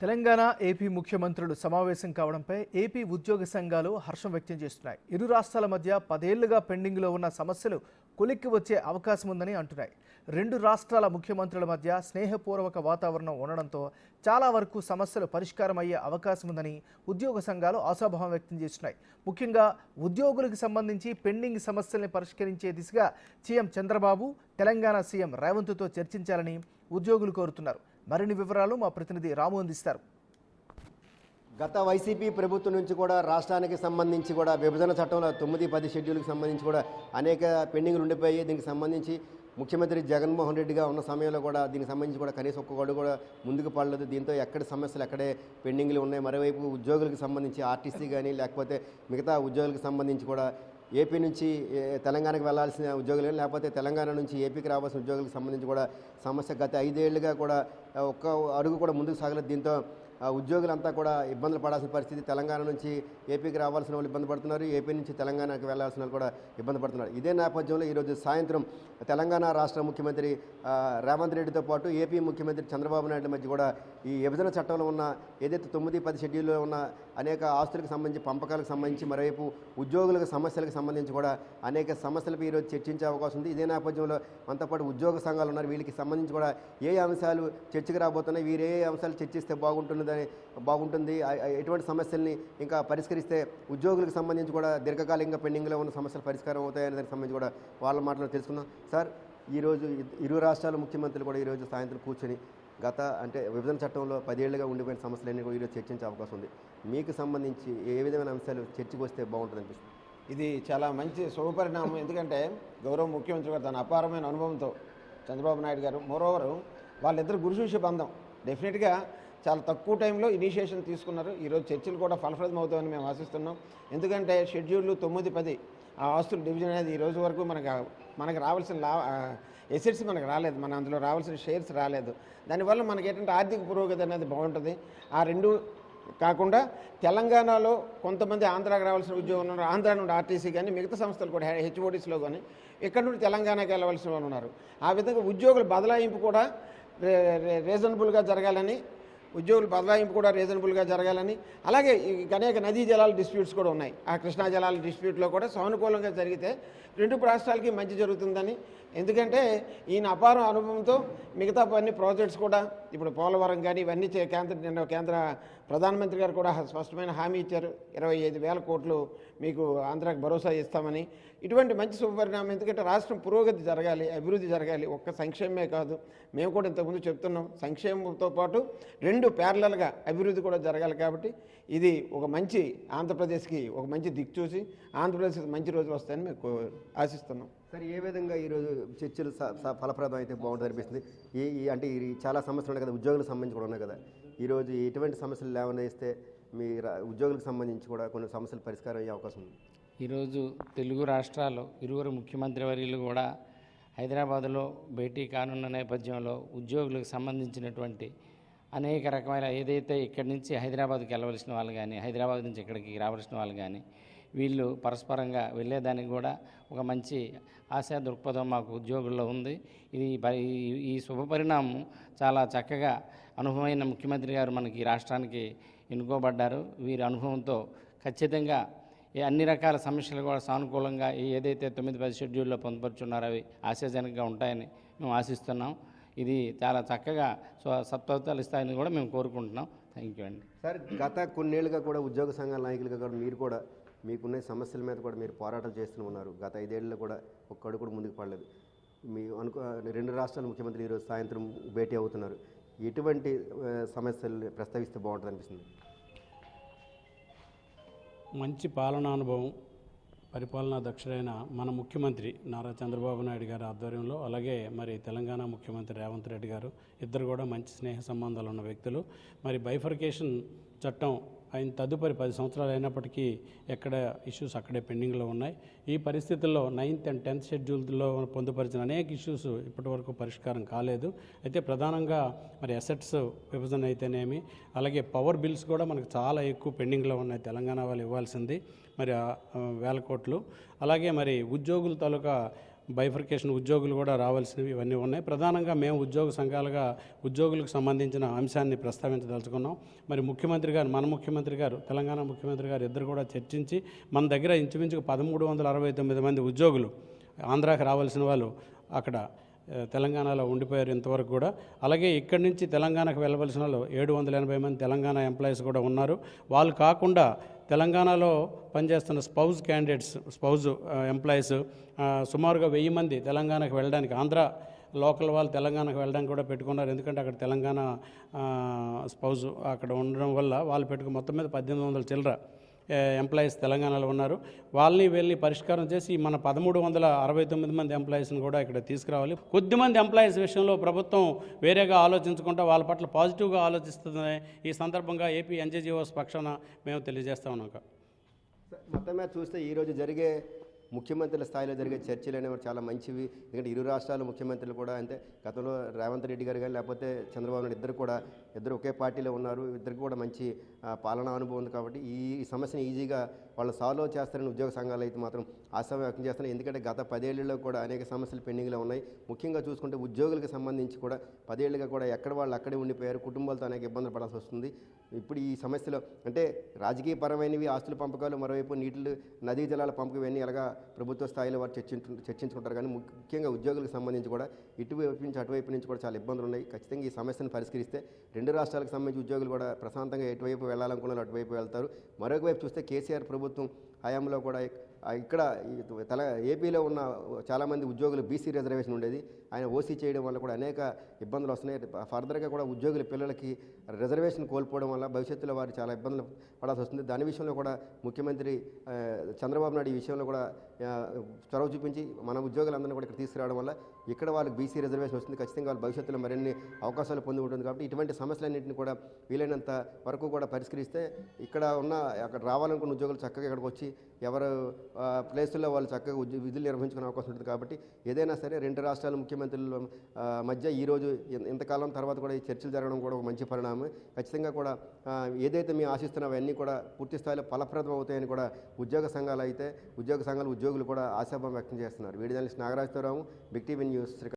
Telangana AP ముఖ్యమంత్రులు సమావేశం కావడంపై AP ఉద్యోగ సంఘాలు హర్షం వ్యక్తం చేస్తున్నాయి. ఇరు రాష్ట్రాల మధ్య పదేళ్ళుగా పెండింగ్లో ఉన్న సమస్యలు కొలిక్కి వచ్చే అవకాశం ఉందని అంటున్నాయి. రెండు రాష్ట్రాల ముఖ్యమంత్రుల మధ్య స్నేహపూర్వక వాతావరణం ఉండడంతో చాలా వరకు సమస్యలు పరిష్కారం అయ్యే అవకాశం ఉందని ఉద్యోగ సంఘాలు ఆశాభావం వ్యక్తం చేస్తున్నాయి. ముఖ్యంగా ఉద్యోగులకు సంబంధించి పెండింగ్ సమస్యల్ని పరిష్కరించే దిశగా సీఎం చంద్రబాబు తెలంగాణ సీఎం రేవంత్తో చర్చించాలని ఉద్యోగులు కోరుతున్నారు. మరిన్ని వివరాలు మా ప్రతినిధి రాము అందిస్తారు. గత వైసీపీ ప్రభుత్వం నుంచి కూడా రాష్ట్రానికి సంబంధించి కూడా విభజన చట్టంలో తొమ్మిది పది షెడ్యూల్కి సంబంధించి కూడా అనేక పెండింగ్లు ఉండిపోయి దీనికి సంబంధించి ముఖ్యమంత్రి జగన్మోహన్ రెడ్డిగా ఉన్న సమయంలో కూడా దీనికి సంబంధించి కూడా కనీసం ఒక్క గడువు కూడా ముందుకు పడలేదు. దీంతో ఎక్కడ సమస్యలు ఎక్కడే పెండింగ్లు ఉన్నాయి. మరోవైపు ఉద్యోగులకు సంబంధించి ఆర్టీసీ కానీ లేకపోతే మిగతా ఉద్యోగులకు సంబంధించి కూడా ఏపీ నుంచి తెలంగాణకు వెళ్ళాల్సిన ఉద్యోగులు కానీ లేకపోతే తెలంగాణ నుంచి ఏపీకి రావాల్సిన ఉద్యోగులకు సంబంధించి కూడా సమస్య గత ఐదేళ్ళుగా కూడా ఒక్క అడుగు కూడా ముందుకు సాగలేదు. దీంతో ఉద్యోగులంతా కూడా ఇబ్బందులు పడాల్సిన పరిస్థితి. తెలంగాణ నుంచి ఏపీకి రావాల్సిన వాళ్ళు ఇబ్బంది పడుతున్నారు. ఏపీ నుంచి తెలంగాణకు వెళ్ళాల్సిన వాళ్ళు కూడా ఇబ్బంది పడుతున్నారు. ఇదే నేపథ్యంలో ఈరోజు సాయంత్రం తెలంగాణ రాష్ట్ర ముఖ్యమంత్రి రేవంత్ రెడ్డితో పాటు ఏపీ ముఖ్యమంత్రి చంద్రబాబు నాయుడు మధ్య కూడా ఈ విభజన చట్టంలో ఉన్న ఏదైతే తొమ్మిది పది షెడ్యూల్లో ఉన్న అనేక ఆస్తులకు సంబంధించి పంపకాలకు సంబంధించి మరోవైపు ఉద్యోగులకు సమస్యలకు సంబంధించి కూడా అనేక సమస్యలపై ఈరోజు చర్చించే అవకాశం ఉంది. ఇదే నేపథ్యంలో మనతో పాటు ఉద్యోగ సంఘాలు ఉన్నారు. వీళ్ళకి సంబంధించి కూడా ఏ అంశాలు చర్చకు రాబోతున్నాయి వీరు ఏ అంశాలు చర్చిస్తే బాగుంటుంది దాని బాగుంటుంది. ఎటువంటి సమస్యల్ని ఇంకా పరిష్కరిస్తే ఉద్యోగులకు సంబంధించి కూడా దీర్ఘకాలికంగా పెండింగ్లో ఉన్న సమస్యలు పరిష్కారం అవుతాయనే దానికి సంబంధించి కూడా వాళ్ళ మాటలు తెలుసుకుందాం. సార్ ఈరోజు ఇరు రాష్ట్రాల ముఖ్యమంత్రులు కూడా ఈరోజు సాయంత్రం కూర్చొని గత అంటే విభజన చట్టంలో పదేళ్ళుగా ఉండిపోయిన సమస్యలన్నీ కూడా ఈరోజు చర్చించే అవకాశం ఉంది. మీకు సంబంధించి ఏ విధమైన అంశాలు చర్చకు వస్తే బాగుంటుంది అనిపిస్తుంది? ఇది చాలా మంచి శుభపరిణామం. ఎందుకంటే గౌరవ ముఖ్యమంత్రి గారు తన అపారమైన అనుభవంతో చంద్రబాబు నాయుడు గారు మోరోవరు వాళ్ళిద్దరు గురుశిష్య బంధం. డెఫినెట్గా చాలా తక్కువ టైంలో ఇనిషియేషన్ తీసుకున్నారు. ఈరోజు చర్చలు కూడా ఫలప్రదం అవుతామని మేము ఆశిస్తున్నాం. ఎందుకంటే షెడ్యూళ్ళు తొమ్మిది పది. ఆ ఆస్తుల డివిజన్ అనేది ఈ రోజు వరకు మనకు మనకు రావాల్సిన లా ఎసెట్స్ మనకు రాలేదు. మన అందులో రావాల్సిన షేర్స్ రాలేదు. దానివల్ల మనకి ఏంటంటే ఆర్థిక పురోగతి అనేది బాగుంటుంది. ఆ రెండు కాకుండా తెలంగాణలో కొంతమంది ఆంధ్రాకి రావాల్సిన ఉద్యోగం ఉన్నారు. ఆంధ్ర నుండి ఆర్టీసీ కానీ మిగతా సంస్థలు కూడా హెచ్ఓడిస్లో కానీ ఇక్కడ నుండి తెలంగాణకి వెళ్ళవలసిన వాళ్ళు ఉన్నారు. ఆ విధంగా ఉద్యోగుల బదలాయింపు కూడా రీజనబుల్గా జరగాలని ఉద్యోగుల బదలాయింపు కూడా రీజనబుల్గా జరగాలని అలాగే అనేక నదీ జలాల డిస్ప్యూట్స్ కూడా ఉన్నాయి. ఆ కృష్ణా జలాల డిస్ప్యూట్లో కూడా సానుకూలంగా జరిగితే రెండు రాష్ట్రాలకి మంచి జరుగుతుందని ఎందుకంటే ఈయన అపారం అనుభవంతో మిగతా అన్ని ప్రాజెక్ట్స్ కూడా ఇప్పుడు పోలవరం కానీ ఇవన్నీ చే- కేంద్ర నిన్న కేంద్ర ప్రధానమంత్రి గారు కూడా స్పష్టమైన హామీ ఇచ్చారు. ఇరవై ఐదు వేల కోట్లు మీకు ఆంధ్రాకి భరోసా ఇస్తామని. ఇటువంటి మంచి శుభపరిణామం ఎందుకంటే రాష్ట్రం పురోగతి జరగాలి అభివృద్ధి జరగాలి. ఒక్క సంక్షేమమే కాదు. మేము కూడా ఇంతకుముందు చెప్తున్నాం. సంక్షేమంతో పాటు రెండు ప్యారలల్గా అభివృద్ధి కూడా జరగాలి కాబట్టి ఇది ఒక మంచి ఆంధ్రప్రదేశ్కి ఒక మంచి దిక్కు చూసి ఆంధ్రప్రదేశ్కి మంచి రోజులు వస్తాయని మేము ఆశిస్తున్నాం. సరే ఏ విధంగా ఈరోజు చర్చలు స- స- ఫలప్రదం అయితే బాగుంటుంది అనిపిస్తుంది? ఈ ఈ అంటే ఈ చాలా సమస్యలు ఉన్నాయి కదా ఉద్యోగులకు సంబంధించి కూడా ఉన్నాయి కదా. ఈరోజు ఎటువంటి సమస్యలు లేవనేస్తే మీ రా- ఉద్యోగులకు సంబంధించి కూడా కొన్ని సమస్యలు పరిష్కారం అయ్యే అవకాశం ఉంది. ఈరోజు తెలుగు రాష్ట్రాల్లో ఇరువురు ముఖ్యమంత్రి వర్యులు కూడా హైదరాబాదులో భేటీ కానున్న నేపథ్యంలో ఉద్యోగులకు సంబంధించినటువంటి అనేక రకమైన ఏదైతే ఇక్కడి నుంచి హైదరాబాద్కి వెళ్ళవలసిన వాళ్ళు కానీ హైదరాబాద్ నుంచి ఇక్కడికి రావాల్సిన వాళ్ళు కానీ వీళ్ళు పరస్పరంగా వెళ్ళేదానికి కూడా ఒక మంచి ఆశా దృక్పథం మాకు ఉద్యోగుల్లో ఉంది. ఇది ఈ- శుభ పరిణామం చాలా చక్కగా అనుభవమైన ముఖ్యమంత్రి గారు మనకి రాష్ట్రానికి ఎన్నుకోబడ్డారు. వీరి అనుభవంతో ఖచ్చితంగా ఈ అన్ని రకాల సమస్యలు కూడా సానుకూలంగా ఏదైతే తొమ్మిది పది షెడ్యూల్లో పొందుపరుచున్నారో అవి ఆశాజనకంగా ఉంటాయని మేము ఆశిస్తున్నాం. ఇది చాలా చక్కగా సత్ఫలితాలు ఇస్తాయని కూడా మేము కోరుకుంటున్నాం. థ్యాంక్ యూ అండి. సార్ గత కొన్నేళ్ళుగా కూడా ఉద్యోగ సంఘాల నాయకులుగా కూడా మీరు కూడా మీకున్న సమస్యల మీద కూడా మీరు పోరాటాలు చేస్తూనే ఉన్నారు. గత ఐదేళ్ళలో కూడా ఒక్కడు కూడా ముందుకు పడలేదు. మీ అనుకో రెండు రాష్ట్రాల ముఖ్యమంత్రి ఈరోజు సాయంత్రం భేటీ అవుతున్నారు. ఎటువంటి సమస్యలు ప్రస్తావిస్తే బాగుంటుంది అనిపిస్తుంది? మంచి పాలనానుభవం పరిపాలనా దక్షుడైన మన ముఖ్యమంత్రి నారా చంద్రబాబు నాయుడు గారి ఆధ్వర్యంలో అలాగే మరి తెలంగాణ ముఖ్యమంత్రి రేవంత్ రెడ్డి గారు ఇద్దరు కూడా మంచి స్నేహ సంబంధాలు ఉన్న వ్యక్తులు. మరి బైఫర్కేషన్ చట్టం ఆయన తదుపరి పది సంవత్సరాలు అయినప్పటికీ ఎక్కడ ఇష్యూస్ అక్కడే పెండింగ్లో ఉన్నాయి. ఈ పరిస్థితుల్లో నైన్త్ అండ్ టెన్త్ షెడ్యూల్లో పొందుపరిచిన అనేక ఇష్యూస్ ఇప్పటి వరకు పరిష్కారం కాలేదు. అయితే ప్రధానంగా మరి అసెట్స్ విభజన అయితేనేమి అలాగే పవర్ బిల్స్ కూడా మనకు చాలా ఎక్కువ పెండింగ్లో ఉన్నాయి తెలంగాణ వాళ్ళు ఇవ్వాల్సింది. మరి వేల కోట్లు. అలాగే మరి ఉద్యోగుల తాలూకా బైఫర్కేషన్ ఉద్యోగులు కూడా రావాల్సినవి ఇవన్నీ ఉన్నాయి. ప్రధానంగా మేము ఉద్యోగ సంఘాలుగా ఉద్యోగులకు సంబంధించిన అంశాన్ని ప్రస్తావించదలుచుకున్నాం. మరి ముఖ్యమంత్రి గారు మన ముఖ్యమంత్రి గారు తెలంగాణ ముఖ్యమంత్రి గారు ఇద్దరు కూడా చర్చించి మన దగ్గర ఇంచుమించు పదమూడు వందల అరవై తొమ్మిది మంది ఉద్యోగులు ఆంధ్రాకి రావాల్సిన వాళ్ళు అక్కడ తెలంగాణలో ఉండిపోయారు ఇంతవరకు కూడా. అలాగే ఇక్కడి నుంచి తెలంగాణకు వెళ్ళవలసిన వాళ్ళు ఏడు వందల ఎనభై మంది తెలంగాణ ఎంప్లాయీస్ కూడా ఉన్నారు. వాళ్ళు కాకుండా తెలంగాణలో పనిచేస్తున్న స్పౌజ్ క్యాండిడేట్స్ స్పౌజ్ ఎంప్లాయీస్ సుమారుగా వెయ్యి మంది తెలంగాణకు వెళ్ళడానికి ఆంధ్ర లోకల్ వాళ్ళు తెలంగాణకు వెళ్ళడానికి కూడా పెట్టుకున్నారు. ఎందుకంటే అక్కడ తెలంగాణ స్పౌజ్ అక్కడ ఉండడం వల్ల వాళ్ళు పెట్టుకుని మొత్తం మీద పద్దెనిమిది వందల చిల్లర ఎంప్లాయీస్ తెలంగాణలో ఉన్నారు. వాళ్ళని వెళ్ళి పరిష్కారం చేసి మన పదమూడు వందల అరవై తొమ్మిది మంది ఎంప్లాయీస్ని కూడా ఇక్కడ తీసుకురావాలి. కొద్దిమంది ఎంప్లాయీస్ విషయంలో ప్రభుత్వం వేరేగా ఆలోచించకుండా వాళ్ళ పట్ల పాజిటివ్గా ఆలోచిస్తుందని ఈ సందర్భంగా ఏపీ ఎన్జీజీఓస్ పక్షాన మేము తెలియజేస్తా ఉన్నాం మొత్తమే మొత్తం మీద చూస్తే ఈరోజు జరిగే ముఖ్యమంత్రుల స్థాయిలో జరిగే చర్చలు అనేవి చాలా మంచివి. ఎందుకంటే ఇరు రాష్ట్రాల ముఖ్యమంత్రులు కూడా అంతే. గతంలో రేవంత్ రెడ్డి గారు కానీ లేకపోతే చంద్రబాబు నాయుడు ఇద్దరు కూడా ఇద్దరు ఒకే పార్టీలో ఉన్నారు. ఇద్దరు కూడా మంచి పాలనా అనుభవం ఉంది కాబట్టి ఈ సమస్యను ఈజీగా వాళ్ళు సాల్వ్ చేస్తారని ఉద్యోగ సంఘాలు అయితే మాత్రం ఆశ వ్యక్తం చేస్తున్నాయి. ఎందుకంటే గత పదేళ్ళలో కూడా అనేక సమస్యలు పెండింగ్లో ఉన్నాయి. ముఖ్యంగా చూసుకుంటే ఉద్యోగులకు సంబంధించి కూడా పదేళ్ళుగా కూడా ఎక్కడ వాళ్ళు అక్కడే ఉండిపోయారు. కుటుంబాలతో అనేక ఇబ్బందులు పడాల్సి వస్తుంది. ఇప్పుడు ఈ సమస్యలో అంటే రాజకీయ పరమైనవి ఆస్తుల పంపకాలు మరోవైపు నీటిలు నదీ జలాల పంపకం ఇవన్నీ ఎలాగా ప్రభుత్వ స్థాయిలో వారు చర్చించు చర్చించుకుంటారు. కానీ ముఖ్యంగా ఉద్యోగులకు సంబంధించి కూడా ఇటువైపు నుంచి అటువైపు నుంచి కూడా చాలా ఇబ్బందులు ఉన్నాయి. ఖచ్చితంగా ఈ సమస్యను పరిష్కరిస్తే రెండు రాష్ట్రాలకు సంబంధించి ఉద్యోగులు కూడా ప్రశాంతంగా ఎటువైపు వెళ్ళాలనుకున్నారో అటువైపు వెళ్తారు. మరొక వైపు చూస్తే కేసీఆర్ ప్రభుత్వం హయాంలో కూడా ఇక్కడ తల ఏపీలో ఉన్న చాలామంది ఉద్యోగులు బీసీ రిజర్వేషన్ ఉండేది. ఆయన ఓసీ చేయడం వల్ల కూడా అనేక ఇబ్బందులు వస్తున్నాయి. ఫర్దర్గా కూడా ఉద్యోగుల పిల్లలకి రిజర్వేషన్ కోల్పోవడం వల్ల భవిష్యత్తులో వారు చాలా ఇబ్బందులు పడాల్సి వస్తుంది. దాని విషయంలో కూడా ముఖ్యమంత్రి చంద్రబాబు నాయుడు ఈ విషయంలో కూడా చొరవ చూపించి మన ఉద్యోగులందరినీ కూడా ఇక్కడ తీసుకురావడం వల్ల ఇక్కడ వాళ్ళకి బీసీ రిజర్వేషన్ వస్తుంది. ఖచ్చితంగా వాళ్ళు భవిష్యత్తులో మరిన్ని అవకాశాలు పొంది ఉంటుంది కాబట్టి ఇటువంటి సమస్యలన్నింటిని కూడా వీలైనంత వరకు కూడా పరిష్కరిస్తే ఇక్కడ ఉన్న అక్కడ రావాలనుకున్న ఉద్యోగులు చక్కగా ఇక్కడికి వచ్చి ఎవరు ఆ, ప్లేసుల్లో వాళ్ళు చక్కగా విధులు నిర్వహించుకునే అవకాశం ఉంటుంది కాబట్టి ఏదైనా సరే రెండు రాష్ట్రాల ముఖ్యమంత్రుల మధ్య ఈరోజు ఇంతకాలం తర్వాత కూడా ఈ చర్చలు జరగడం కూడా ఒక మంచి పరిణామం. ఖచ్చితంగా కూడా ఏదైతే మేము ఆశిస్తున్నామో అవన్నీ కూడా పూర్తి స్థాయిలో ఫలప్రదం అవుతాయని కూడా ఉద్యోగ సంఘాలు అయితే ఉద్యోగ సంఘాలు ఉద్యోగులు కూడా ఆశాభం వ్యక్తం చేస్తున్నారు. వీడి journalist Nagarajarao Big TV news